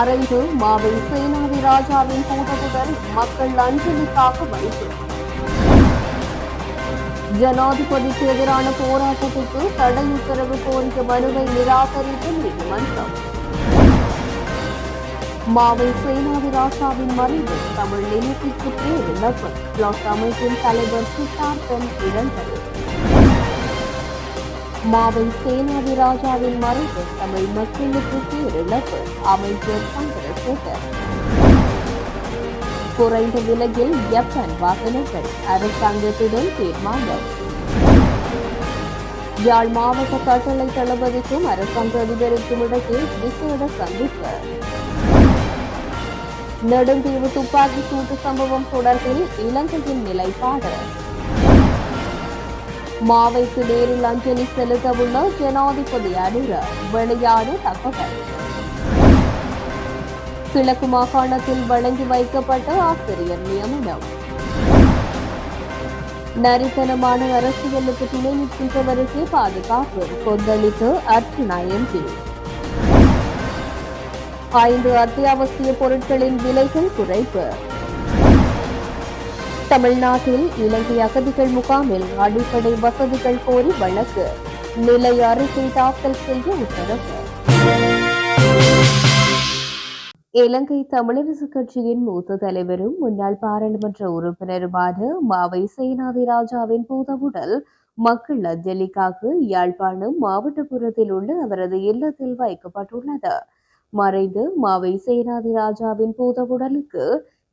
மறைந்து மாவை சேனாதி ராஜாவின் கூட்டத்துடன் மக்கள் அஞ்சலிக்காக வைப்பு ஜனாதிபதிக்கு எதிரான போராட்டத்துக்கு தடை உத்தரவு கோரிய மனுவை நிராகரித்த நீதிமன்றம். மாவை சேனாதி ராஜாவின் மறைவு தமிழ் நிலத்திற்கு பேரிழப்பு. பிளாக் அமைப்பின் தலைவர் சித்தார்த்தன் இழந்தது மாவை சேனாதி ராஜாவின் மறைவு தமிழ் மக்களுக்கு பேரிழப்பு அமைச்சர் சந்திரசேகர். குறைந்த விலையில் ஜப்பான் வாகனங்கள் அரசாங்கத்துடன் தீர்மானம். யாழ் மாவட்ட கட்டளை தளபதிக்கும் அரசாங்க அதிபருக்கும் இடையே விசேட சந்திப்பு. நெடுந்தீவு துப்பாக்கி சூட்டு சம்பவம் தொடர்பில் இலங்கையின் நிலைப்பாடு. மாவைக்கு நேரில் அஞ்சலி செலுத்தவுள்ள ஜனாதிபதி அனுர வெளியான தகவல். கிழக்கு மாகாணத்தில் வழங்கி வைக்கப்பட்ட ஆசிரியர் நியமனம். நரித்தனமான அரசியலுக்கு துணை நிற்கின்றவருக்கு பாதுகாப்பு கொந்தளித்து அர்ச்சனா எம்பி. ஐந்து அத்தியாவசிய பொருட்களின் விலைகள் குறைப்பு. தமிழ்நாட்டில் இலங்கை அகதிகள் முகாமில் அடிப்படை வசதிகள் கோரி வழக்கு. நிலை அறிக்கை தாக்கல் செய்ய உத்தரவு. இலங்கை தமிழரசு கட்சியின் மூத்த தலைவரும் முன்னாள் பாராளுமன்ற உறுப்பினருமான மாவை சேனாதி ராஜாவின் பூதவுடல் மக்கள் அஞ்சலிக்காக யாழ்ப்பாணம் மாவட்டபுரத்தில் உள்ள அவரது இல்லத்தில் வைக்கப்பட்டுள்ளது. மறைந்து மாவை சேனாதி ராஜாவின் பூதவுடலுக்கு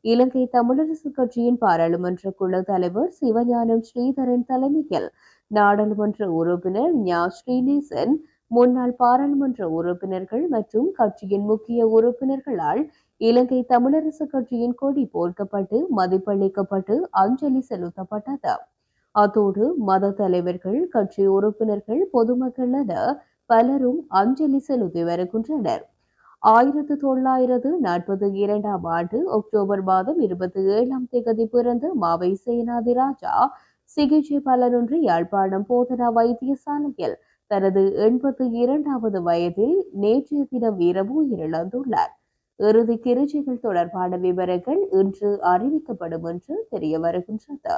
இலங்கை தமிழரசு கட்சியின் பாராளுமன்ற குழு தலைவர் சிவஞானம் ஸ்ரீதரன் தலைமையில் நாடாளுமன்ற உறுப்பினர் ஞா ஸ்ரீநேசன் முன்னாள் பாராளுமன்ற உறுப்பினர்கள் மற்றும் கட்சியின் முக்கிய உறுப்பினர்களால் இலங்கை தமிழரசு கட்சியின் கொடி போர்க்கப்பட்டு மதிப்பளிக்கப்பட்டு அஞ்சலி செலுத்தப்பட்டது. அத்தோடு மத தலைவர்கள் கட்சி உறுப்பினர்கள் பொதுமக்கள் என பலரும் அஞ்சலி செலுத்தி வருகின்றனர். ஆயிரத்து தொள்ளாயிரத்து நாற்பத்தி இரண்டாம் ஆண்டு அக்டோபர் மாதம் இருபத்தி ஏழாம் தேதி பிறந்த மாவை சேனாதி ராஜா சிகிச்சை பலனின்றி யாழ்ப்பாணம் போதனா வைத்தியசாலையில் தனது எண்பத்தி இரண்டாவது வயதில் நேற்றைய தினம் இரவு உயிரிழந்துள்ளார் இறுதி கிருச்சிகள் தொடர்பான விவரங்கள் இன்று அறிவிக்கப்படும் என்று தெரிய வருகின்றது.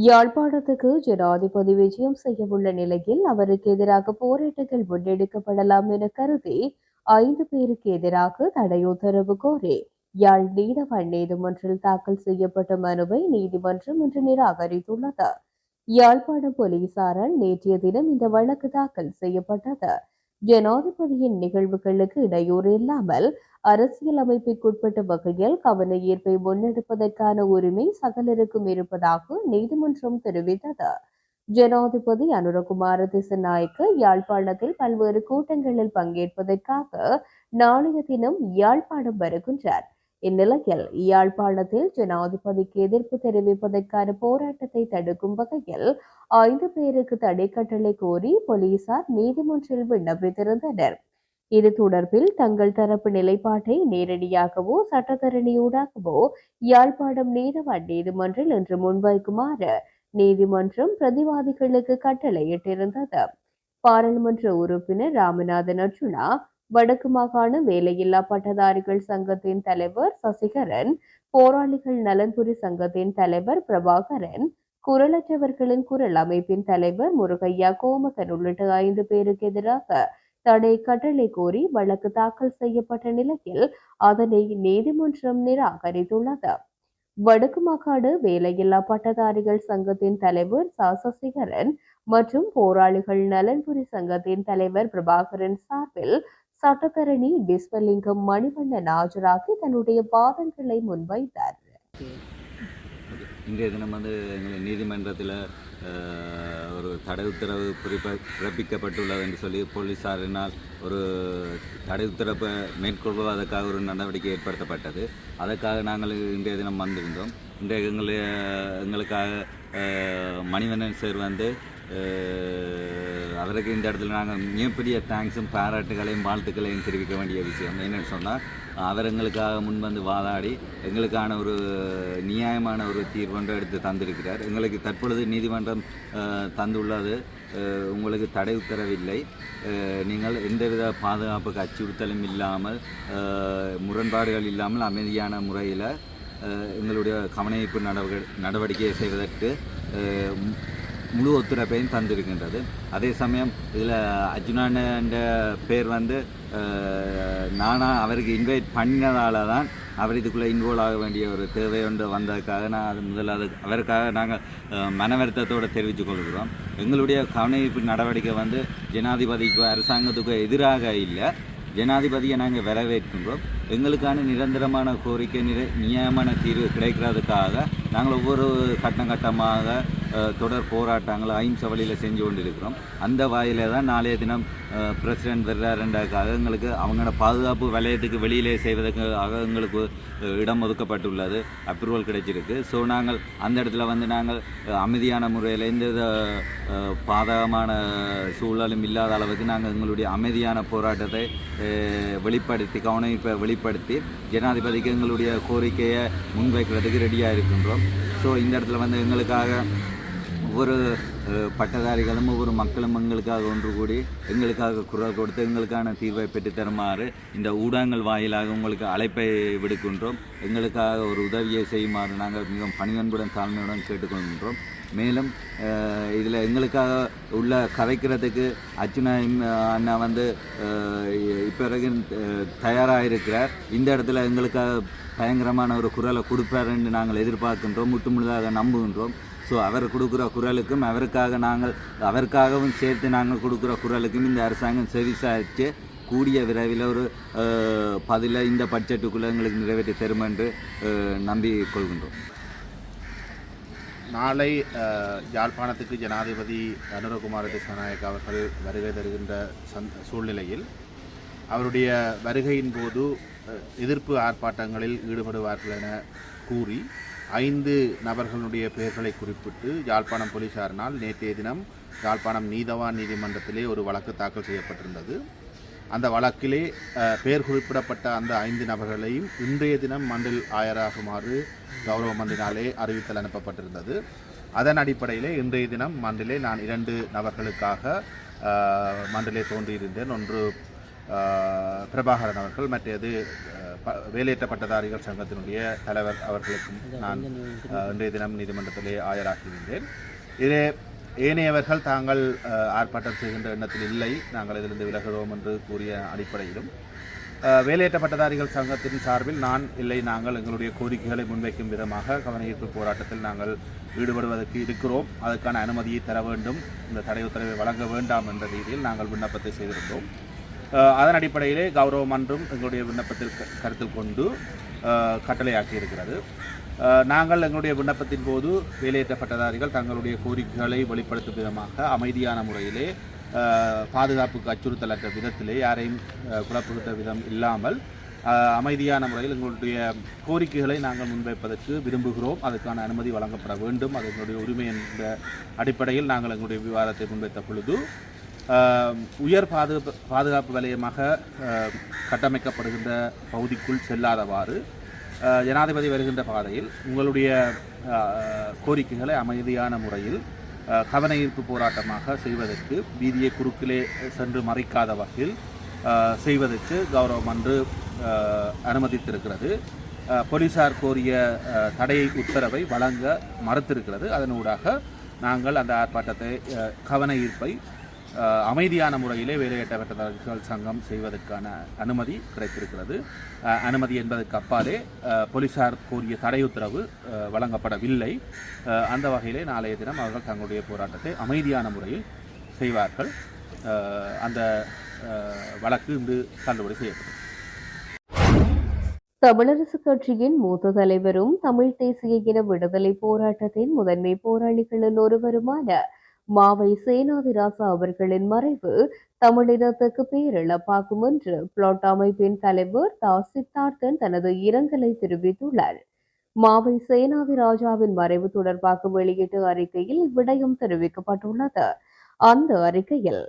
யாழ்ப்பாணத்துக்கு ஜனாதிபதி விஜயம் செய்யவுள்ள நிலையில் அவருக்கு எதிராக போராட்டங்கள் முன்னெடுக்கப்படலாம் என கருதி ஐந்து பேருக்கு எதிராக தடை உத்தரவு கோரி யாழ் நீதவன் நீதிமன்றில் தாக்கல் செய்யப்பட்ட மனுவை நீதிமன்றம் இன்று நிராகரித்துள்ளது. யாழ்ப்பாணம் போலீசாரால் நேற்றைய தினம் இந்த வழக்கு தாக்கல் செய்யப்பட்டது. ஜனாதிபதியின் நிகழ்வுகளுக்கு இடையூறு இல்லாமல் அரசியல் அமைப்பிற்குட்பட்ட வகையில் கவன ஈர்ப்பை முன்னெடுப்பதற்கான உரிமை சகலருக்கும் இருப்பதாக நீதிமன்றம் தெரிவித்தது. ஜனாதிபதி அனுரகுமார திசநாயக்க யாழ்ப்பாணத்தில் பல்வேறு கூட்டங்களில் பங்கேற்பதற்காக நாளைய தினம் யாழ்ப்பாணம் வருகின்றார். இந்நிலையில் யாழ்ப்பாணத்தில் ஜனாதிபதிக்கு எதிர்ப்பு தெரிவிப்பதற்கான போராட்டத்தை தடுக்கும் வகையில் ஐந்து பேருக்கு தடை கட்டளை கோரி போலீசார் நீதிமன்றில் விண்ணப்பித்திருந்தனர். இது தொடர்பில் தங்கள் தரப்பு நிலைப்பாட்டை நேரடியாகவோ சட்டத்தரணியூடாகவோ யாழ்ப்பாணம் நீதவான் நீதிமன்றில் இன்று முன்வைக்குமாறு நீதிமன்றம் பிரதிவாதிகளுக்கு கட்டளையிட்டிருந்தது பாராளுமன்ற உறுப்பினர் ராமநாதன் அர்ஜுனா வடக்கு மாகாண வேலையில்லா பட்டதாரிகள் சங்கத்தின் தலைவர் சசிகரன் போராளிகள் நலன்புரி சங்கத்தின் தலைவர் பிரபாகரன் குரலற்றவர்களின் குரல் அமைப்பின் தலைவர் முருகையா கோமகன் உள்ளிட்ட ஐந்து பேருக்கு எதிராக தடை கட்டளை கோரி வழக்கு தாக்கல் செய்யப்பட்ட நிலையில் அதனை நீதிமன்றம் நிராகரித்துள்ளது. வடக்கு மாகாடு வேலையில்லா பட்டதாரிகள் சங்கத்தின் தலைவர் ச. சசிகரன் மற்றும் போராளிகள் நலன்புரி சங்கத்தின் தலைவர் பிரபாகரன் சார்பில் சட்டத்தரணி விஸ்வலிங்கம் மணிவண்ணன் ஆஜராகி தன்னுடைய வாதங்களை முன்வைத்தார். இன்றைய தினம் வந்து எங்களை நீதிமன்றத்தில் ஒரு தடை உத்தரவு பிறப்ப பிறப்பிக்கப்பட்டுள்ளது என்று சொல்லி போலீஸாரினால் ஒரு தடை உத்தரவை மேற்கொள்வதற்காக ஒரு நடவடிக்கை ஏற்படுத்தப்பட்டது. அதற்காக நாங்கள் இன்றைய தினம் வந்திருந்தோம். இன்றைய எங்களுடைய எங்களுக்காக மணிவண்ணன் சார் வந்து அவருக்கு இந்த இடத்துல நாங்கள் மிகப்பெரிய தேங்க்ஸும் பாராட்டுகளையும் வாழ்த்துக்களையும் தெரிவிக்க வேண்டிய விஷயம் என்னென்னு சொன்னால் அவர் எங்களுக்காக முன்வந்து வாதாடி எங்களுக்கான ஒரு நியாயமான ஒரு தீர்வொன்றை எடுத்து தந்திருக்கிறார். எங்களுக்கு தற்பொழுது நீதிமன்றம் தந்துள்ளது. உங்களுக்கு தடை உத்தரவில்லை. நீங்கள் எந்தவித பாதுகாப்புக்கு அச்சுறுத்தலும் இல்லாமல் முரண்பாடுகள் இல்லாமல் அமைதியான முறையில் எங்களுடைய கவனிப்பு நடவடிக்கை நடவடிக்கையை செய்வதற்கு முழு ஒத்துழைப்பையும் தந்திருக்கின்றது. அதே சமயம் இதில் அர்ஜுனான் என்ற பேர் வந்து நானாக அவருக்கு இன்வைட் பண்ணினதால தான் அவர் இதுக்குள்ளே இன்வால்வ் ஆக வேண்டிய ஒரு தேவை ஒன்று வந்ததுக்காக நான் அது முதல்ல அது அவருக்காக நாங்கள் மனவருத்தத்தோடு மன வருத்தத்தோடு தெரிவித்துக் கொள்கிறோம். எங்களுடைய கவனிப்பு நடவடிக்கை வந்து ஜனாதிபதிக்கோ அரசாங்கத்துக்கோ எதிராக இல்லை. ஜனாதிபதியை நாங்கள் வரவேற்கின்றோம். எங்களுக்கான நிரந்தரமான கோரிக்கை நிர நியமன தீர்வு கிடைக்கிறதுக்காக நாங்கள் ஒவ்வொரு கட்டம் கட்டமாக தொடர் போராட்டங்களை அஹிம்ச வழியில் செஞ்சு கொண்டிருக்கிறோம். அந்த வாயில தான் நாளைய தினம் பிரசிடென்ட் வர்றாருன்றதுக்காக எங்களுக்கு அவங்களோட பாதுகாப்பு வலயத்துக்கு வெளியிலே செய்வதற்காக எங்களுக்கு இடம் ஒதுக்கப்பட்டுள்ளது. அப்ரூவல் கிடைச்சிருக்கு. ஸோ நாங்கள் அந்த இடத்துல வந்து நாங்கள் அமைதியான முறையில் எந்த பாதகமான சூழலும் இல்லாத அளவுக்கு நாங்கள் எங்களுடைய அமைதியான போராட்டத்தை வெளிப்படுத்தி கவனிப்பை வெளிப்படுத்தி ஜனாதிபதிக்கு எங்களுடைய கோரிக்கையை முன்வைக்கிறதுக்கு ரெடியாக இருக்கின்றோம். ஸோ இந்த இடத்துல வந்து எங்களுக்காக ஒவ்வொரு பட்டதாரிகளும் ஒவ்வொரு மக்களும் எங்களுக்காக ஒன்று கூடி எங்களுக்காக குரல் கொடுத்து எங்களுக்கான தீர்வை பெற்றுத்தருமாறு இந்த ஊடகங்கள் வாயிலாக உங்களுக்கு அழைப்பை விடுக்கின்றோம். எங்களுக்காக ஒரு உதவியை செய்யுமாறு நாங்கள் மிகவும் பணிவன்புடன் தாழ்மையுடன் கேட்டுக்கொள்கின்றோம். மேலும் இதில் எங்களுக்காக உள்ள கதைக்கிறதுக்கு அர்ச்சுனா அண்ணா வந்து இப்போ வரைக்கும் தயாராக இருக்கிறார் இந்த இடத்துல எங்களுக்காக பயங்கரமான ஒரு குரலை கொடுப்பாருன்னு நாங்கள் எதிர்பார்க்கின்றோம். முற்றுமுழுதாக நம்புகின்றோம். ஸோ அவர் கொடுக்குற குரலுக்கும் அவருக்காக நாங்கள் அவருக்காகவும் சேர்த்து நாங்கள் கொடுக்குற குரலுக்கும் இந்த அரசாங்கம் செவிசாய்ச்சு கூடிய விரைவில் ஒரு பதில இந்த பட்ஜெட்டுக்குள்ளே எங்களுக்கு நிறைவேற்றி தரும் என்று நம்பி கொள்கின்றோம் நாளை யாழ்ப்பாணத்துக்கு ஜனாதிபதி அனுரகுமார திசாநாயக் அவர்கள் வருகை தருகின்ற சந் சூழ்நிலையில் அவருடைய வருகையின் போது எதிர்ப்பு ஆர்ப்பாட்டங்களில் ஈடுபடுவார்கள் என கூறி ஐந்து நபர்களுடைய பெயர்களை குறிப்பிட்டு யாழ்ப்பாணம் போலீசாரினால் நேற்றைய தினம் யாழ்ப்பாணம் நீதவான் நீதிமன்றத்திலே ஒரு வழக்கு தாக்கல் செய்யப்பட்டிருந்தது. அந்த வழக்கிலே பெயர் குறிப்பிடப்பட்ட அந்த ஐந்து நபர்களையும் இன்றைய தினம் மண்டில் ஆயராகுமாறு கௌரவ மந்திரினாலே அறிவித்தல் அனுப்பப்பட்டிருந்தது. அதன் அடிப்படையிலே இன்றைய தினம் மண்டிலே நான் இரண்டு நபர்களுக்காக மண்டலே மண்டிலே தோன்றியிருந்தேன். ஒன்று பிரபாகரன் அவர்கள் மற்றது வேலையேற்றப்பட்டதாரிகள் ப- வேலையற்ற பட்டதாரிகள் சங்கத்தினுடைய தலைவர் அவர்களுக்கும் நான் இன்றைய தினம் நீதிமன்றத்திலே ஆயராகியிருந்தேன் இதிலே ஏனையவர்கள் தாங்கள் ஆர்ப்பாட்டம் செய்கின்ற எண்ணத்தில் இல்லை. நாங்கள் இதிலிருந்து விலகிறோம் என்று கூறிய அடிப்படையிலும். வேலையேற்ற பட்டதாரிகள் சங்கத்தின் சார்பில் நான் இல்லை. நாங்கள் எங்களுடைய கோரிக்கைகளை முன்வைக்கும் விதமாக கவனஈர்ப்பு போராட்டத்தில் நாங்கள் ஈடுபடுவதற்கு இருக்கிறோம். அதற்கான அனுமதியை தர வேண்டும். இந்த தடை உத்தரவை வழங்க வேண்டாம் என்ற ரீதியில் நாங்கள் விண்ணப்பத்தை செய்திருந்தோம். அதன் அடிப்படையிலே கௌரவ மன்றம் எங்களுடைய விண்ணப்பத்தில் கருத்தில் கொண்டு அஹ், கட்டளையாக்கி இருக்கிறது நாங்கள் எங்களுடைய விண்ணப்பத்தின் போது வேலையேற்ற பட்டதாரிகள் தங்களுடைய கோரிக்கைகளை வெளிப்படுத்தும் விதமாக அமைதியான முறையிலே பாதுகாப்புக்கு அச்சுறுத்தல் அற்ற விதத்திலே யாரையும் அஹ், குழப்புகின்ற விதம் இல்லாமல் அமைதியான முறையில் எங்களுடைய கோரிக்கைகளை நாங்கள் முன்வைப்பதற்கு விரும்புகிறோம். அதற்கான அனுமதி வழங்கப்பட வேண்டும். அது எங்களுடைய உரிமை என்ற அடிப்படையில் நாங்கள் எங்களுடைய விவாதத்தை முன்வைத்த பொழுது உயர் பாதுகாப்பு பாதுகாப்பு வலயமாக கட்டமைக்கப்படுகின்ற பகுதிக்குள் செல்லாதவாறு ஜனாதிபதி வருகின்ற பாதையில் உங்களுடைய கோரிக்கைகளை அமைதியான முறையில் கவன ஈர்ப்பு போராட்டமாக செய்வதற்கு வீதியை குறுக்கிலே சென்று மறைக்காத வகையில் செய்வதற்கு கௌரவம் அன்று அனுமதித்திருக்கிறது. போலீசார் கோரிய தடையை உத்தரவை வழங்க மறுத்திருக்கிறது. அதனூடாக நாங்கள் அந்த ஆர்ப்பாட்டத்தை கவன ஈர்ப்பை அமைதியான முறையிலே வேலையற்ற பட்டதாரிகள் சங்கம் செய்வதற்கான அனுமதி கிடைத்திருக்கிறது. அஹ், அனுமதி என்பதற்கு அப்பாலே போலீசார் கோரிய தடை உத்தரவு அஹ், வழங்கப்படவில்லை. அஹ், அந்த வகையிலே நாளைய தினம் அவர்கள் தங்களுடைய போராட்டத்தை அமைதியான முறையில் செய்வார்கள். அந்த வழக்கு இன்று தள்ளுபடி செய்யப்படும் தமிழரசு கட்சியின் மூத்த தலைவரும் தமிழ் தேசிய இன விடுதலை போராட்டத்தின் முதன்மை போராளிகளில் ஒருவருமான மாவை சேனாதிராசா அவர்களின் மறைவு தமிழினத்துக்கு பேரிழப்பாகும் என்று பிளாட் அமைப்பின் தலைவர் தா. சித்தார்த்தன் தனது இரங்கலை தெரிவித்துள்ளார். மாவை சேனாதி ராஜாவின் மறைவு தொடர்பாக வெளியிட்ட அறிக்கையில் இவ்விடயம் தெரிவிக்கப்பட்டுள்ளது. அந்த அறிக்கையில்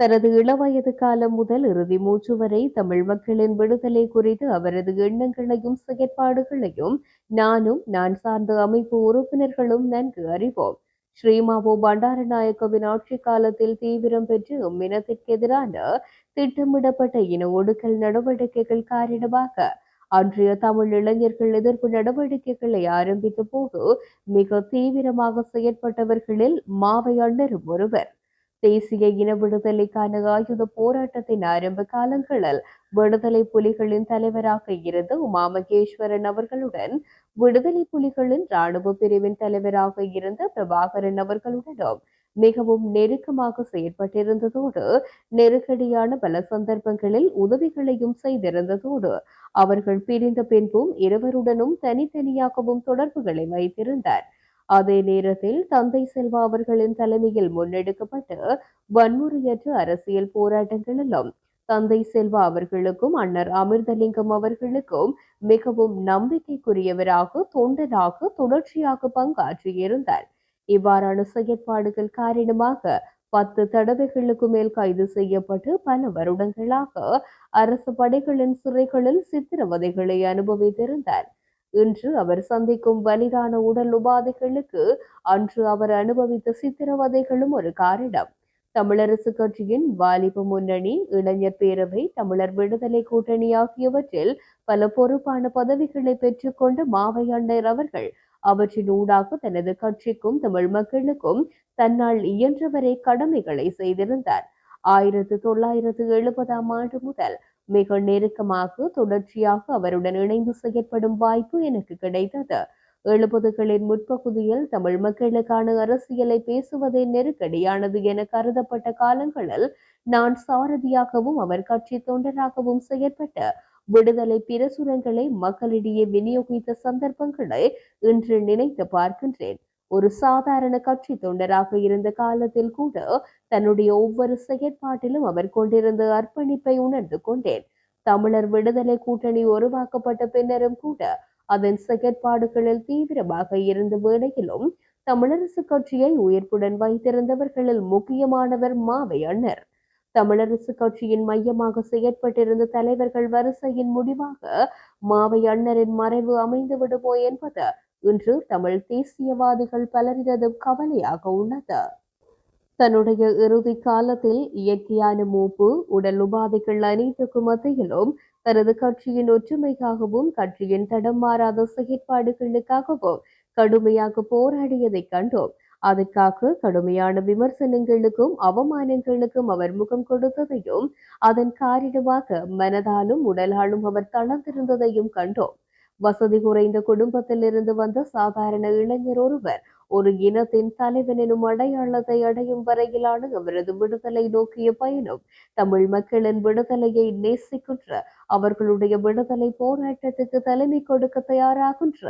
தனது இளவயது காலம் முதல் இறுதி மூச்சு வரை தமிழ் மக்களின் விடுதலை குறித்து அவரது எண்ணங்களையும் செயற்பாடுகளையும் நானும் நான் சார்ந்த அமைப்பு உறுப்பினர்களும் நன்கு அறிவோம். ஸ்ரீமாவோ பண்டாரநாயக்கவின் ஆட்சி காலத்தில் தீவிரம் பெற்று இம்மினத்திற்கு எதிரான திட்டமிடப்பட்ட இன ஒடுக்கல் நடவடிக்கைகள் காரணமாக அன்றைய தமிழ் இளைஞர்கள் எதிர்ப்பு நடவடிக்கைகளை ஆரம்பித்த போது மிக தீவிரமாக செயற்பட்டவர்களில் மாவை அண்ணரும் ஒருவர். தேசிய இன விடுதலைக்கான ஆயுத போராட்டத்தின் ஆரம்ப காலங்களில் விடுதலை புலிகளின் தலைவராக இருந்த உமா மகேஸ்வரன் அவர்களுடன் விடுதலை புலிகளின் ராணுவ பிரிவின் தலைவராக இருந்த பிரபாகரன் அவர்களுடனும் மிகவும் நெருக்கமாக செயற்பட்டிருந்ததோடு நெருக்கடியான பல சந்தர்ப்பங்களில் உதவிகளையும் செய்திருந்ததோடு அவர்கள் பிரிந்த பின்பும் இருவருடனும் தனித்தனியாகவும் தொடர்புகளை வைத்திருந்தார். அதே நேரத்தில் தந்தை செல்வா அவர்களின் தலைமையில் முன்னெடுக்கப்பட்ட வன்முறையற்ற அரசியல் போராட்டங்களிலும் தந்தை செல்வா அவர்களுக்கும் அண்ணர் அமிர்தலிங்கம் அவர்களுக்கும் மிகவும் நம்பிக்கைக்குரியவராக தொண்டராக தொடர்ச்சியாக பங்காற்றியிருந்தார். இவ்வாறான செயற்பாடுகள் காரணமாக பத்து தடவைகளுக்கு மேல் கைது செய்யப்பட்டு பல வருடங்களாக அரசு படைகளின் சிறைகளில் சித்திரவதைகளை அனுபவித்திருந்தார். இன்று அவர் சந்திக்கும் வலிதான உடல் உபாதைகளுக்கு அன்று அவர் அனுபவித்த சித்திரவதைகளும் ஒரு காரணம் தமிழரசு கட்சியின் வாலிப முன்னணி இளைஞர் பேரவை தமிழர் விடுதலை கூட்டணி ஆகியவற்றில் பல பொறுப்பான பதவிகளை பெற்றுக்கொண்ட மாவையண்ணர் அவர்கள் அவற்றின் ஊடாக தனது கட்சிக்கும் தமிழ் மக்களுக்கும் தன்னால் இயன்றவரை கடமைகளை செய்திருந்தார். ஆயிரத்து தொள்ளாயிரத்து எழுபதாம் ஆண்டு முதல் மிக நெருக்கமாக தொடர்ச்சியாக அவருடன் இணைந்து செயற்படும் வாய்ப்பு எனக்கு கிடைத்தது. எழுபதுகளின் முற்பகுதியில் தமிழ் மக்களுக்கான அரசியலை பேசுவதே நெருக்கடியானது என கருதப்பட்ட காலங்களில் நான் சாரதியாகவும் அவர் கட்சி தொண்டராகவும் செயற்பட்ட விடுதலை பிரசுரங்களை மக்களிடையே விநியோகித்த சந்தர்ப்பங்களை இன்று நினைத்து பார்க்கின்றேன். ஒரு சாதாரண கட்சி தொண்டராக இருந்த காலத்தில் கூட தன்னுடைய ஒவ்வொரு செயற்பாட்டிலும் அவர் கொண்டிருந்த அர்ப்பணிப்பை உணர்ந்து கொண்டேன். தமிழர் விடுதலை கூட்டணி உருவாக்கப்பட்ட பின்னரும் கூட அதன் செயற்பாடுகளில் தீவிரமாக இருந்த வேளையிலும் தமிழரசு கட்சியை உயிர்ப்புடன் வைத்திருந்தவர்களில் முக்கியமானவர் மாவை அண்ணர். தமிழரசு கட்சியின் மையமாக செயற்பட்டிருந்த தலைவர்கள் வரிசையின் முடிவாக மாவை அண்ணரின் மறைவு அமைந்து விடுமோ என்பது இன்று தமிழ் தேசியவாதிகள் பலரினதும் கவலையாக உள்ளது தன்னுடைய இறுதி காலத்தில் இயற்கையான மூப்பு உடல் உபாதைகள் அனைத்துக்கும் மத்தியிலும் தனது கட்சியின் ஒற்றுமைக்காகவும் கட்சியின் தடம் மாறாத செயற்பாடுகளுக்காகவும் கடுமையாக போராடியதை கண்டோம். அதற்காக கடுமையான விமர்சனங்களுக்கும் அவமானங்களுக்கும் அவர் முகம் கொடுத்ததையும் அதன் காரணமாக மனதாலும் உடலாலும் அவர் தளர்ந்திருந்ததையும் கண்டோம். வசதி குறைந்த குடும்பத்தில் இருந்து வந்த சாதாரண இளைஞர் ஒருவர் ஒரு இனத்தின் தலைவன் எனும் அடையாளத்தை அடையும் வரையிலான அவரது விடுதலை நோக்கிய பயணம் தமிழ் மக்களின் விடுதலையை நேசிக்கின்ற அவர்களுடைய விடுதலை போராட்டத்துக்கு தலைமை கொடுக்க தயாராகின்ற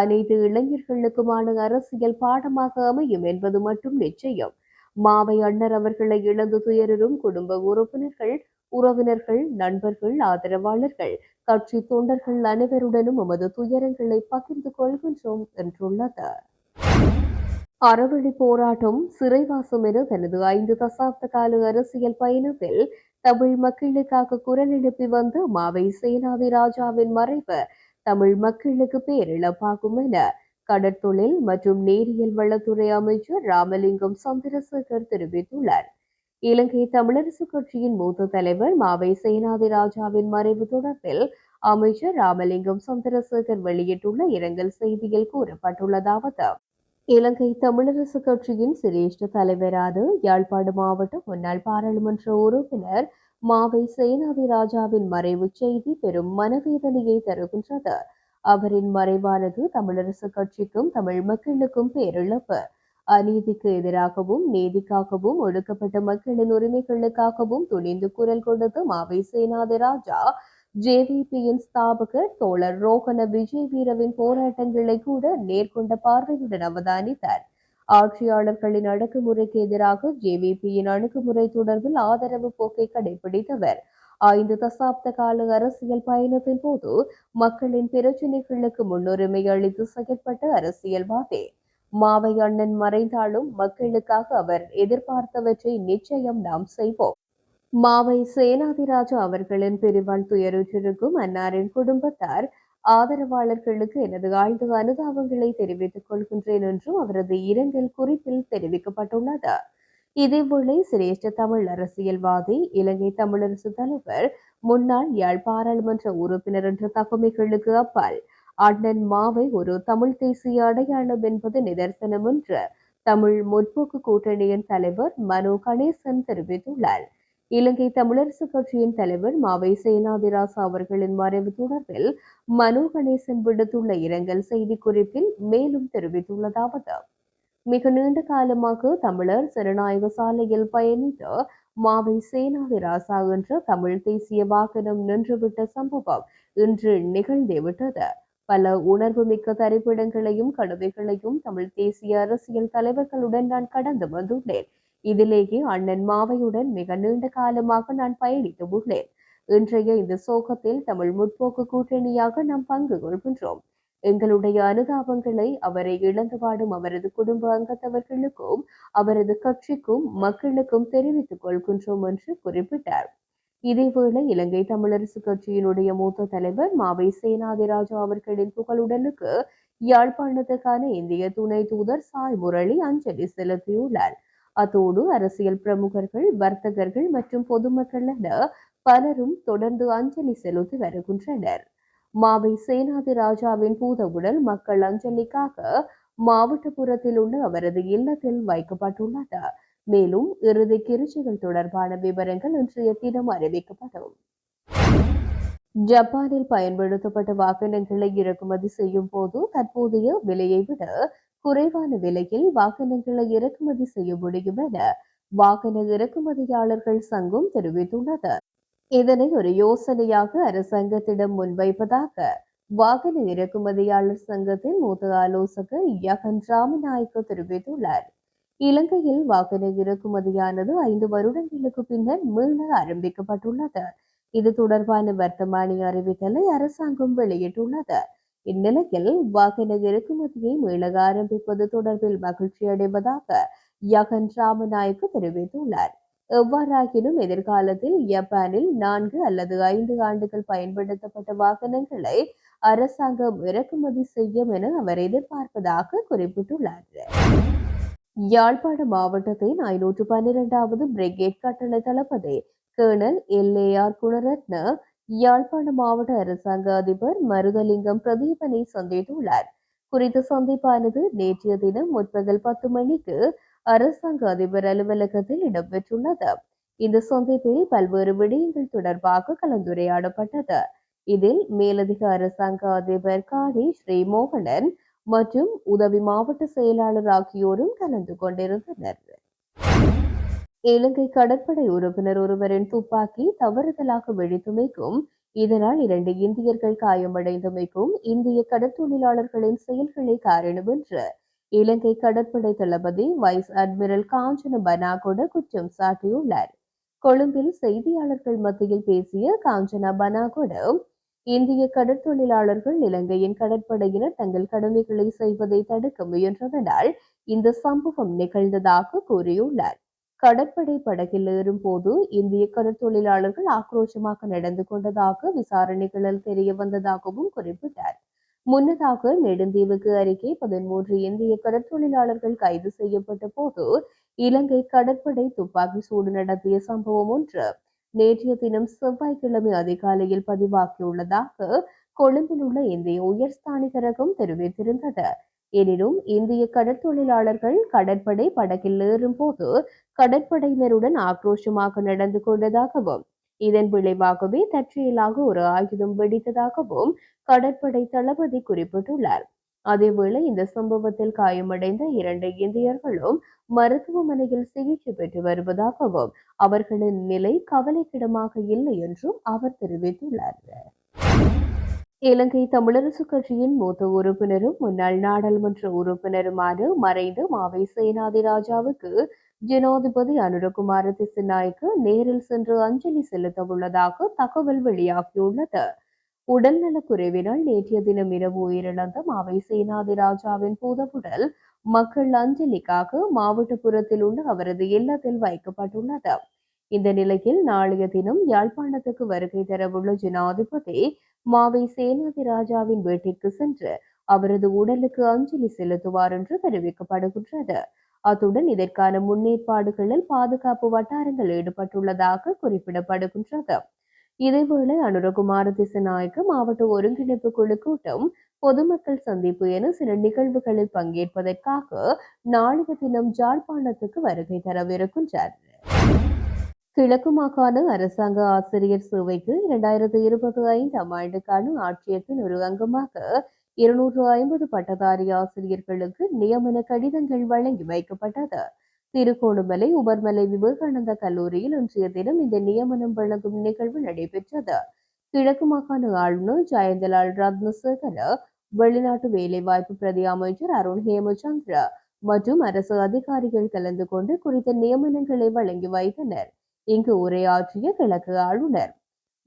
அனைத்து இளைஞர்களுக்குமான அரசியல் பாடமாக அமையும் என்பது மட்டும் நிச்சயம். மாவை அண்ணர் அவர்களை இழந்து துயரும் குடும்ப உறுப்பினர்கள் உறவினர்கள் நண்பர்கள் ஆதரவாளர்கள் கட்சி தொண்டர்கள் அனைவருடனும் எமது துயரங்களை பகிர்ந்து கொள்கின்றோம் என்றுள்ளது. அறவழி போராட்டம் சிறைவாசம் என தனது ஐந்து தசாப்த கால அரசியல் பயணத்தில் தமிழ் மக்களுக்காக குரல் எழுப்பி வந்த மாவை சேனாதி ராஜாவின் மறைவு தமிழ் மக்களுக்கு பேரிழப்பாகும் என கடற்தொழில் மற்றும் நேரியல் வளத்துறை அமைச்சர் ராமலிங்கம் சந்திரசேகர் தெரிவித்துள்ளார். இலங்கை தமிழரசு கட்சியின் மூத்த தலைவர் மாவை சேனாதி ராஜாவின் மறைவு தொடர்பில் அமைச்சர் ராமலிங்கம் சந்திரசேகர் வெளியிட்டுள்ள இரங்கல் செய்தியில் கூறப்பட்டுள்ளதாவது இலங்கை தமிழரசு கட்சியின் சிரேஷ்ட தலைவரான யாழ்ப்பாடு மாவட்ட முன்னாள் பாராளுமன்ற உறுப்பினர் மாவை சேனாதி ராஜாவின் மறைவு செய்தி பெரும் மனவேதனையை தருகின்றது. அவரின் மறைவானது தமிழரசு கட்சிக்கும் தமிழ் மக்களுக்கும் பேரிழப்பு. அநீதிக்கு எதிராகவும் நீதிக்காகவும் ஒடுக்கப்பட்ட மக்களின் உரிமைகளுக்காகவும் துணிந்து குரல் கொடுத்து மாவை சேனாதிராஜா ஜேவிபியின் ஸ்தாபகர் தோழர் ரோகன விஜய் வீரவின் போராட்டங்களை கூட நேர்கொண்ட பார்வையுடன் அவதானித்தார். ஆட்சியாளர்களின் அடக்குமுறைக்கு எதிராக ஜேவிபியின் அணுகுமுறை தொடர்பில் ஆதரவு போக்கை கடைபிடித்தவர். ஐந்து தசாப்த கால அரசியல் பயணத்தின் போது மக்களின் பிரச்சினைகளுக்கு முன்னுரிமை அளித்து செயற்பட்ட அரசியல்வாதி. மாவை அண்ணன் மறைந்தாலும் மக்களுக்காக அவர் எதிர்பார்த்தவற்றை நிச்சயம் நாம் செய்வோம். மாவை சேனாதிராஜா அவர்களின் பிரிவால் துயருற்றிருக்கும் அன்னாரின் குடும்பத்தார் ஆதரவாளர்களுக்கு எனது ஆழ்ந்த அனுதாபங்களை தெரிவித்துக் கொள்கின்றேன் என்றும் அவரது இரங்கல் குறிப்பில் தெரிவிக்கப்பட்டுள்ளது. இதேவேளை சிரேஷ்ட தமிழ் அரசியல்வாதி இலங்கை தமிழரசு தலைவர் முன்னாள் யாழ் பாராளுமன்ற உறுப்பினர் என்ற தகுமைகளுக்கு அப்பால் அண்ணன் மாவை ஒரு தமிழ் தேசிய அடையாளம் என்பது நிதர்சனம் என்று தமிழ் முற்போக்கு கூட்டணியின் தலைவர் மனோ கணேசன் தெரிவித்துள்ளார். இலங்கை தமிழரசு கட்சியின் தலைவர் மாவை சேனாதிராசா அவர்களின் மறைவு தொடர்பில் மனோ கணேசன் விடுத்துள்ள இரங்கல் செய்திக்குறிப்பில் மேலும் தெரிவித்துள்ளதாவது. மிக நீண்ட காலமாக தமிழர் ஜனநாயக சாலையில் பயணித்த மாவை சேனாதிராசா என்ற தமிழ் தேசிய வாகனம் நின்றுவிட்ட சம்பவம் இன்று நிகழ்ந்துவிட்டது பல உணர்வுமிக்க தரிப்பிடங்களையும் கடமைகளையும் தமிழ் தேசிய அரசியல் தலைவர்களுடன் நான் கடந்து வந்துள்ளேன். இதிலேயே அண்ணன் மாவையுடன் மிக நீண்ட காலமாக நான் பயணித்து உள்ளேன். இன்றைய இந்த சோகத்தில் தமிழ் முற்போக்கு கூட்டணியாக நாம் பங்கு கொள்கின்றோம். எங்களுடைய அனுதாபங்களை அவரை இழந்து வாடும் அவரது குடும்ப அங்கத்தவர்களுக்கும் அவரது கட்சிக்கும் மக்களுக்கும் தெரிவித்துக் கொள்கின்றோம் என்று குறிப்பிட்டார். இதேவேளை இலங்கை தமிழரசு கட்சியினுடைய மூத்த தலைவர் மாவை சேனாதிராஜா அவர்களின் புகழுடலுக்கு யாழ்ப்பாணத்துக்கான இந்திய துணை தூதர் சாய் முரளி அஞ்சலி செலுத்தியுள்ளார். அத்தோடு அரசியல் பிரமுகர்கள் வர்த்தகர்கள் மற்றும் பொதுமக்கள் என பலரும் தொடர்ந்து அஞ்சலி செலுத்தி வருகின்றனர். மாவை சேனாதி ராஜாவின் பூத உடல் மக்கள் அஞ்சலிக்காக மாவட்டபுரத்தில் உள்ள அவரது இல்லத்தில் வைக்கப்பட்டுள்ளது. மேலும் இறுதி கிருச்சிகள் தொடர்பான விவரங்கள் இன்றைய தினம் அறிவிக்கப்படும். ஜப்பானில் பயன்படுத்தப்பட்ட வாகனங்களை இறக்குமதி செய்யும் போது தற்போதைய விலையை விட குறைவான விலையில் வாகனங்களை இறக்குமதி செய்ய முடியும் என வாகன இறக்குமதியாளர்கள் சங்கம் தெரிவித்துள்ளது. இதனை ஒரு யோசனையாக அரசாங்கத்திடம் முன்வைப்பதாக வாகன இறக்குமதியாளர் சங்கத்தின் மூத்த ஆலோசகர் யகன் ராமநாயக்க தெரிவித்துள்ளார். இலங்கையில் வாகன இறக்குமதியானது ஐந்து வருடங்களுக்கு பின்னர் மீள ஆரம்பிக்கப்பட்டுள்ளது. இது தொடர்பான வர்த்தமானி அறிவித்தலை அரசாங்கம் வெளியிட்டுள்ளது. இந்நிலையில் வாகன இறக்குமதியை மீள ஆரம்பிப்பது தொடர்பில் மகிழ்ச்சி அடைவதாக யகன் ராமநாயக்க தெரிவித்துள்ளார். எவ்வாறாகினும் எதிர்காலத்தில் ஜப்பானில் நான்கு அல்லது ஐந்து ஆண்டுகள் பயன்படுத்தப்பட்ட வாகனங்களை அரசாங்கம் இறக்குமதி செய்யும் என அவர் எதிர்பார்ப்பதாக குறிப்பிட்டுள்ளார். யாழ்ப்பாண மாவட்டத்தின் ஐநூற்று பன்னிரெண்டாவது பிரிகேட் கட்டளை தளபதி கேர்னல் எல்ஏஆர் குணரத்ன யாழ்ப்பாண மாவட்ட அரசாங்க அதிபர் மருதலிங்கம் பிரதீபனை சந்தித்துள்ளார். குறித்த சந்திப்பானது நேற்றைய தினம் முற்பகல் பத்து மணிக்கு அரசாங்க அதிபர் அலுவலகத்தில் இடம்பெற்றுள்ளது. இந்த சந்திப்பில் பல்வேறு விடயங்கள் தொடர்பாக கலந்துரையாடப்பட்டது. இதில் மேலதிக அரசாங்க அதிபர் காடி ஸ்ரீ மோகனன் மற்றும் உதவி மாவட்ட செயலாளர் ஆகியோரும் கலந்து கொண்டிருந்தனர். இலங்கை கடற்படை உறுப்பினர் ஒருவரின் துப்பாக்கி தவறுதலாக வெடித்துமைக்கும் இதனால் இரண்டு இந்தியர்கள் காயமடைந்தமைக்கும் இந்திய கடற்தொழிலாளர்களின் செயல்களே காரணம் என்று இலங்கை கடற்படை தளபதி வைஸ் அட்மிரல் காஞ்சன பனாகொட குற்றம் சாட்டியுள்ளார். கொழும்பில் செய்தியாளர்கள் மத்தியில் பேசிய காஞ்சனா பனாகொட இந்திய கடற்தொழிலாளர்கள் இலங்கையின் கடற்படையினர் தங்கள் கடமைகளை செய்வதை தடுக்க முயன்றதனால் இந்த சம்பவம் நிகழ்ந்ததாக கூறியுள்ளார். கடற்படை படகில் ஏறும் போது இந்திய கடற்தொழிலாளர்கள் ஆக்ரோஷமாக நடந்து கொண்டதாக விசாரணைகளில் தெரிய வந்ததாகவும் குறிப்பிட்டார். முன்னதாக நெடுந்தீவுக்கு அருகே பதிமூன்று இந்திய கடற்தொழிலாளர்கள் கைது செய்யப்பட்ட போது இலங்கை கடற்படை துப்பாக்கி சூடு நடத்திய சம்பவம் ஒன்று நேற்றைய தினம் செவ்வாய்க்கிழமை அதிகாலையில் பதிவாகியுள்ளதாக கொழும்பில் உள்ள இந்திய உயர்ஸ்தானிகரகம் தெரிவித்திருந்தது. எனினும் இந்திய கடற்தொழிலாளர்கள் கடற்படை படகில் ஏறும் போது கடற்படையினருடன் ஆக்ரோஷமாக நடந்து கொண்டதாகவும் இதன் விளைவாகவே தற்செயலாக ஒரு ஆயுதம் வெடித்ததாகவும் கடற்படை தளபதி குறிப்பிட்டுள்ளார். அதேவேளை இந்த சம்பவத்தில் காயமடைந்த இரண்டு இந்தியர்களும் மருத்துவமனையில் சிகிச்சை பெற்று வருவதாகவும் அவர்களின் நிலை கவலைக்கிடமாக இல்லை என்றும் அவர் தெரிவித்துள்ளார். இலங்கை தமிழரசு கட்சியின் மூத்த உறுப்பினரும் முன்னாள் நாடாளுமன்ற உறுப்பினருமான மறைந்த மாவை சேனாதிராஜாவுக்கு ஜனாதிபதி அனுரகுமார திசுநாய்க்கு நேரில் சென்று அஞ்சலி செலுத்த உள்ளதாக தகவல் வெளியாகியுள்ளது. உடல்நலக் குறைவினால் நேற்றைய தினம் இரவு உயிரிழந்த மாவை சேனாதி ராஜாவின் பூதவுடல் மக்கள் அஞ்சலிக்காக மாவட்டபுரத்தில் உள்ள அவரது இல்லத்தில் வைக்கப்பட்டுள்ளது. இந்த நிலையில் நாளைய தினம் யாழ்ப்பாணத்துக்கு வருகை தரவுள்ள ஜனாதிபதி மாவை சேனாதி ராஜாவின் வீட்டிற்கு சென்று அவரது உடலுக்கு அஞ்சலி செலுத்துவார் என்று தெரிவிக்கப்படுகின்றது. அத்துடன் இதற்கான முன்னேற்பாடுகளில் பாதுகாப்பு வட்டாரங்கள் ஈடுபட்டுள்ளதாக குறிப்பிடப்படுகின்றது. இதேவேளை அனுரகுமார திசநாயக்கு மாவட்ட ஒருங்கிணைப்பு குழு கூட்டம் பொதுமக்கள் சந்திப்பு என சில நிகழ்வுகளில் பங்கேற்பதற்காக நாளைய தினம் ஜாழ்ப்பாணத்துக்கு வருகை தரவிருக்கின்றார். கிழக்கு மாகாண அரசாங்க ஆசிரியர் சேவைக்கு இரண்டாயிரத்தி இருபத்தி ஐந்தாம் ஆண்டுக்கான ஆட்சியத்தின் ஒரு அங்கமாக இருநூற்று ஐம்பது பட்டதாரி ஆசிரியர்களுக்கு நியமன கடிதங்கள் வழங்கி வைக்கப்பட்டது. திருகோணமலை உபர்மலை விவேகானந்த கல்லூரியில் இன்றைய தினம் இந்த நியமனம் வழங்கும் நிகழ்வு நடைபெற்றது. கிழக்கு மாகாண ஆளுநர் ஜெயந்தலால் ரத்னசேகர வெளிநாட்டு வேலைவாய்ப்பு பிரதி அமைச்சர் அருண் ஹேமச்சந்திர மற்றும் அரசு அதிகாரிகள் கலந்து கொண்டு குறித்த நியமனங்களை வழங்கி வைத்தனர். இங்கு உரையாற்றிய கிழக்கு ஆளுநர்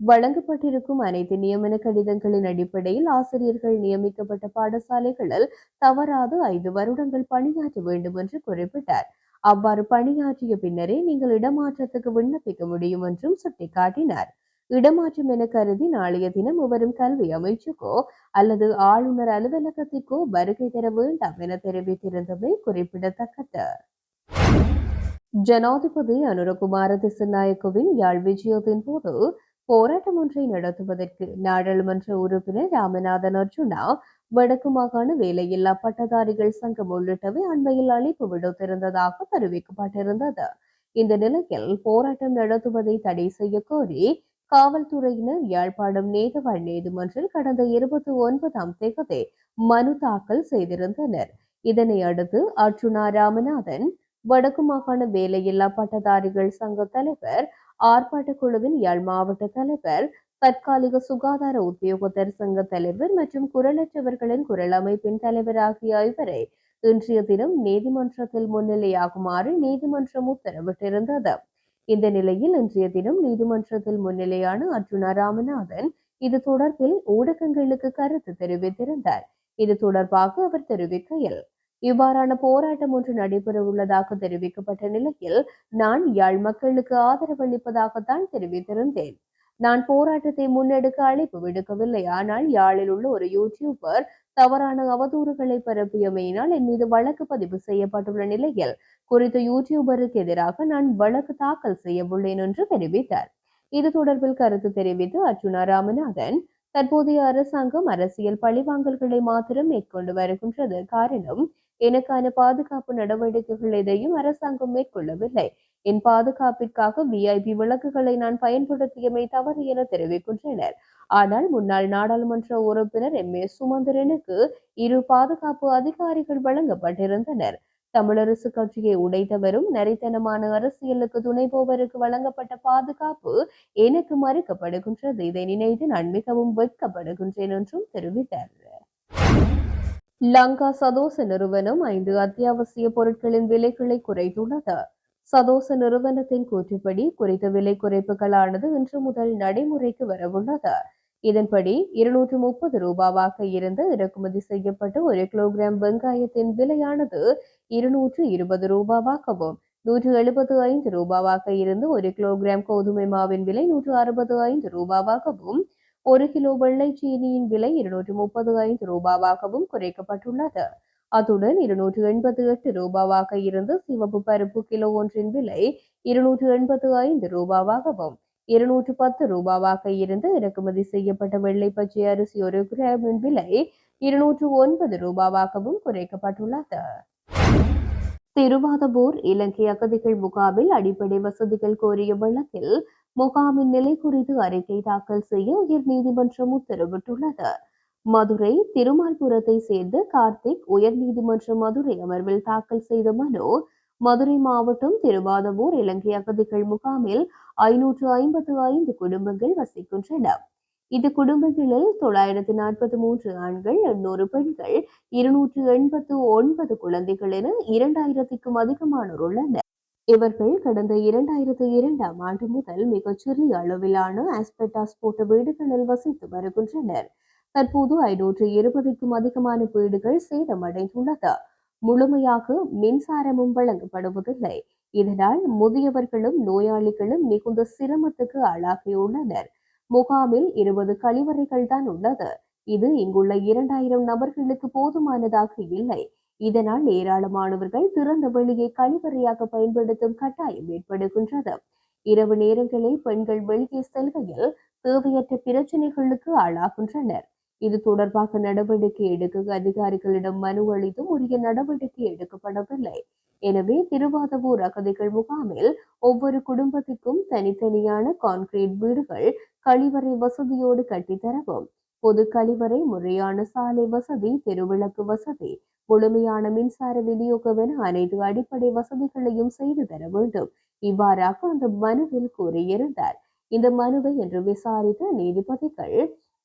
வழங்கப்பட்டிருக்கும் அனைத்து நியமன கடிதங்களின் அடிப்படையில் ஆசிரியர்கள் நியமிக்கப்பட்ட பாடசாலைகளில் தவறாது ஐந்து வருடங்கள் பணியாற்ற வேண்டும் என்று குறிப்பிட்டார். அவ்வாறு பணியாற்றிய பின்னரே நீங்கள் இடமாற்றத்துக்கு விண்ணப்பிக்க முடியும் என்றும் சுட்டிக்காட்டினார். இடமாற்றம் என கருதி நாளைய தினம் வரும் கல்வி அமைச்சுக்கோ அல்லது ஆளுநர் அலுவலகத்திற்கோ வருகை தர வேண்டாம் என தெரிவித்திருந்தமை குறிப்பிடத்தக்கது. ஜனாதிபதி அனுரகுமார திசநாயக்கவின் யாழ் விஜயத்தின் போது போராட்டம் ஒன்றை நடத்துவதற்கு நாடாளுமன்ற உறுப்பினர் ராமநாதன் அர்ஜுனா வடக்கு மாகாண வேலையில்லா பட்டதாரிகள் சங்கம் உள்ளிட்டவை அண்மையில் அழைப்பு விடுத்திருந்ததாக தெரிவிக்கப்பட்டிருந்தது. இந்த நிலையில் போராட்டம் நடத்துவதை தடை செய்ய கோரி காவல்துறையினர் யாழ்ப்பாணம் நேதவாழ் நீதிமன்றில் கடந்த இருபத்தி ஒன்பதாம் தேதி மனு தாக்கல் செய்திருந்தனர். இதனை அடுத்து அர்ஜுனா ராமநாதன் வடக்கு மாகாண வேலையில்லா பட்டதாரிகள் சங்க தலைவர் ஆர்ப்பாட்ட குழுவின் யாழ் மாவட்ட தலைவர் தற்காலிக சுகாதார உத்தியோகத்தர் சங்க தலைவர் மற்றும் குரலற்றவர்களின் குரல் அமைப்பின் தலைவர் ஆகிய இவரை. இன்றைய தினம் நீதிமன்றத்தில் முன்னிலையாகுமாறு நீதிமன்றம் உத்தரவிட்டிருந்தது. இந்த நிலையில் இன்றைய தினம் நீதிமன்றத்தில் முன்னிலையான அர்ஜுனா ராமநாதன் இது தொடர்பில் ஊடகங்களுக்கு கருத்து தெரிவித்திருந்தார். இது தொடர்பாக அவர் தெரிவிக்கையில் இவ்வாறான போராட்டம் ஒன்று நடைபெற உள்ளதாக தெரிவிக்கப்பட்ட நிலையில் நான் யாழ் மக்களுக்கு ஆதரவளிப்பதாகத்தான் தெரிவித்திருந்தேன். நான் போராட்டத்தை முன்னெடுக்க அழைப்பு விடுக்கவில்லை. ஆனால் யாழில் உள்ள ஒரு யூடியூபர் தவறான அவதூறுகளை பரப்பியமையினால் என் மீது வழக்கு பதிவு செய்யப்பட்டுள்ள நிலையில் குறித்த யூடியூபருக்கு எதிராக நான் வழக்கு தாக்கல் செய்யவுள்ளேன் என்று தெரிவித்தார். இது தொடர்பில் கருத்து தெரிவித்து அர்ஜுனா ராமநாதன் தற்போதைய அரசாங்கம் அரசியல் பழிவாங்கல்களை மாத்திரம் மேற்கொண்டு வருகின்றது. காரணம் எனக்கான பாதுகாப்பு நடவடிக்கைகள் எதையும் அரசாங்கம் மேற்கொள்ளவில்லை. என் பாதுகாப்பிற்காக விஐபி விளக்குகளை நான் பயன்படுத்தியமை தவறு என தெரிவிக்கின்றனர். ஆனால் முன்னாள் நாடாளுமன்ற உறுப்பினர் எம். ஏ. சுமந்திரனுக்கு இரு பாதுகாப்பு அதிகாரிகள் வழங்கப்பட்டிருந்தனர். தமிழரசு கட்சியை உடைத்தவரும் நரித்தனமான அரசியலுக்கு துணை போவருக்கு வழங்கப்பட்ட பாதுகாப்பு எனக்கு மறுக்கப்படுகின்றது. இதை நினைத்து நான் மிகவும் வெட்கப்படுகின்றேன் என்றும் தெரிவித்தார். லங்கா சதோச நிறுவனம் ஐந்து அத்தியாவசிய பொருட்களின் விலைகளை குறைத்துள்ளது. சதோச நிறுவனத்தின் கூற்றுப்படி குறித்த விலை குறைப்புகளானது இன்று முதல் நடைமுறைக்கு வரவுள்ளது. இதன்படி இருநூற்று முப்பது ரூபாவாக இருந்து இறக்குமதி செய்யப்பட்ட ஒரு கிலோகிராம் வெங்காயத்தின் விலையானது இருநூற்று இருபது ரூபாவாகவும் நூற்று எழுபத்து ஐந்து ரூபாவாக இருந்து ஒரு கிலோகிராம் கோதுமை மாவின் விலை நூற்று அறுபது ஐந்து ரூபாவாகவும் ஒரு கிலோ வெள்ளை சீனியின் விலை இருநூற்று முப்பது ஐந்து ரூபாவாகவும் குறைக்கப்பட்டுள்ளது. அத்துடன் இருநூற்று எண்பத்தி எட்டு ரூபாவாக இருந்து சிவப்பு பருப்பு கிலோ ஒன்றின் விலை இருநூற்று எண்பத்து ஐந்து ரூபாவாகவும் இருநூற்று பத்து ரூபாவாக இருந்து இறக்குமதி செய்யப்பட்ட வெள்ளை பச்சை அரிசி ஒரு கிராமின் விலை இருநூற்று ஒன்பது ரூபாவாகவும் குறைக்கப்பட்டுள்ளது. திருவாதபூர் இலங்கை அகதிகள் முகாமில் அடிப்படை வசதிகள் கோரிய வழக்கில் முகாமின் நிலை குறித்து அறிக்கை தாக்கல் செய்ய உயர் நீதிமன்றம் உத்தரவிட்டுள்ளது. மதுரை திருமால்புரத்தை சேர்ந்த கார்த்திக் உயர் நீதிமன்ற மதுரை அமர்வில் தாக்கல் செய்த மனு மதுரை மாவட்டம் திருவாதவூர் இலங்கை அகதிகள் முகாமில் ஐநூற்று ஐம்பத்து ஐந்து குடும்பங்கள் வசிக்கின்றன. இந்த குடும்பங்களில் தொள்ளாயிரத்து நாற்பத்தி மூன்று ஆண்கள் எண்ணூறு பெண்கள் இருநூற்று எண்பத்து ஒன்பது குழந்தைகள் என இரண்டாயிரத்திற்கும் அதிகமானோர் உள்ளனர். இவர்கள் கடந்த இரண்டாயிரத்தி இரண்டாம் ஆண்டு முதல் மிகச்சிறிய அளவிலான ஆஸ்பெட்டாஸ் போட்ட வீடுகளில் வசித்து வருகின்றனர். தற்போது ஐநூற்று இருபதுக்கும் அதிகமான வீடுகள் சேதமடைந்துள்ளது. முழுமையாக மின்சாரமும் வழங்கப்படுவதில்லை. இதனால் முதியவர்களும் நோயாளிகளும் மிகுந்த சிரமத்துக்கு ஆளாகியுள்ளனர். முகாமில் இருபது கழிவறைகள் தான் உள்ளது. இது இங்குள்ள இரண்டாயிரம் நபர்களுக்கு போதுமானதாக இல்லை. இதனால் ஏராளமானவர்கள் திறந்த வெளியை கழிவறையாக பயன்படுத்தும் கட்டாயம் ஏற்படுகின்றது. இரவு நேரங்களில் பெண்கள் வெளியே செல்கையில் தேவையற்ற பிரச்சனைகளுக்கு ஆளாகின்றனர். இது தொடர்பாக நடவடிக்கை எடுக்க அதிகாரிகளிடம் மனு அளித்தும் உரிய நடவடிக்கை எடுக்கப்படவில்லை. எனவே திருவாதவூர் அகதிகள் முகாமில் ஒவ்வொரு குடும்பத்திற்கும் தனித்தனியான கான்கிரீட் வீடுகள் கழிவறை வசதியோடு கட்டித்தரவும் பொது கழிவறை முறையான சாலை வசதி தெருவிளக்கு வசதி முழுமையான மின்சார விநியோகம் என அனைத்து அடிப்படை வசதிகளையும் செய்து தர வேண்டும். இவ்வாறாக அந்த மனுவில் கூறியிருந்தார். இந்த மனுவை இன்று விசாரித்த நீதிபதிகள்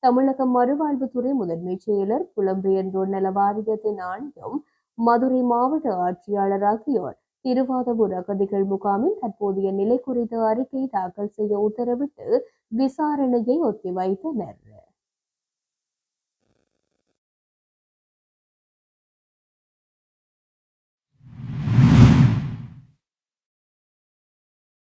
தமிழக மறுவாழ்வுத்துறை முதன்மை செயலர் புலம்பெயர்ந்தோர் நல வாரியத்தின் ஆணையம் மதுரை மாவட்ட ஆட்சியாளர் ஆகியோர் திருவாதவூர் அகதிகள் முகாமில் தற்போதைய நிலை குறித்த அறிக்கை தாக்கல் செய்ய உத்தரவிட்டு விசாரணையை ஒத்திவைத்தனர்.